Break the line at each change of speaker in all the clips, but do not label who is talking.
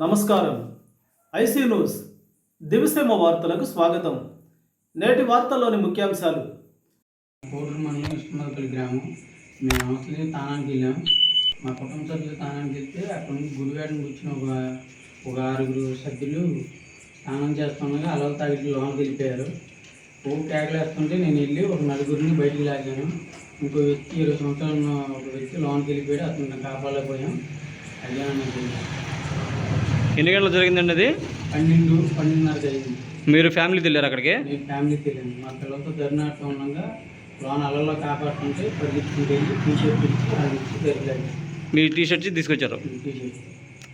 నమస్కారం. IC news. దివిసేమ వార్తలకు స్వాగతం. నేటి వార్తల్లోని ముఖ్యాంశాలు.
కోడూరు మండలం ఇష్టమల్పల్లి గ్రామం. మేము అవసరం తానానికి వెళ్ళాం. మా కుటుంబ సభ్యులు తానానికి వెళ్తే అక్కడ నుంచి గుడివాడని కూర్చుని ఒక ఒక ఆరుగురు సభ్యులు స్నానం చేస్తుండగా అలలు తాగిట్లు లోన్ వెళ్ళిపోయారు. ఓ ట్యాగ్లేస్తుంటే నేను వెళ్ళి ఒక నలుగురిని బయటికి లాగాను. ఇంకో వ్యక్తి ఇరవై సంవత్సరాలు ఉన్న ఒక వ్యక్తి లోనికి వెళ్ళిపోయాడు. అతను కాపాడలేకపోయాం అయ్యాను
ఎన్ని గంటలు జరిగిందండి అది?
పన్నెండు పన్నెండున్నర జరిగింది.
మీరు ఫ్యామిలీతో వెళ్ళారు అక్కడికి?
నేను ఫ్యామిలీకి వెళ్ళాను మా పిల్లలతో ధర్నాటం ఉండగా లోన్ అలల్లో కాపాడుతుంటే పరిగెత్తుకుంటే ఇచ్చి అది ఇచ్చి జరిగాడు
మీ టీ షర్ట్ తీసుకొచ్చారు?
T shirt.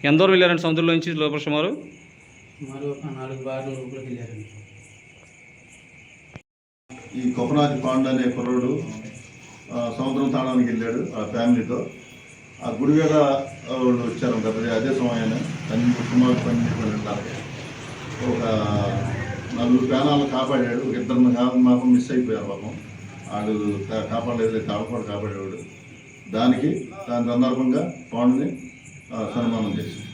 ఎంత దూరం వెళ్ళారండి సముద్రంలో నుంచి లోపల సుమారు?
సుమారు ఒక నాలుగు బార్లు లోపలికి వెళ్ళారండి.
ఈ కొపరాజు పాండు అనే కుర్రోడు సముద్రం తాళానికి వెళ్ళాడు ఆ ఫ్యామిలీతో. ఆ గుడివేడ వాళ్ళు వచ్చారు కదా అదే సమయాన్ని పన్నెండు సుమారు పన్నెండు పన్నెండున్నరకి ఒక నలుగురు ప్రాణాలను కాపాడాడు. ఒక ఇద్దరు మాపం మిస్ అయిపోయారు పాపం. వాళ్ళు కా- కాపాడలేదు కాపాడు కాపాడేవాడు. దానికి దాని సందర్భంగా పాండుని సన్మానం చేసింది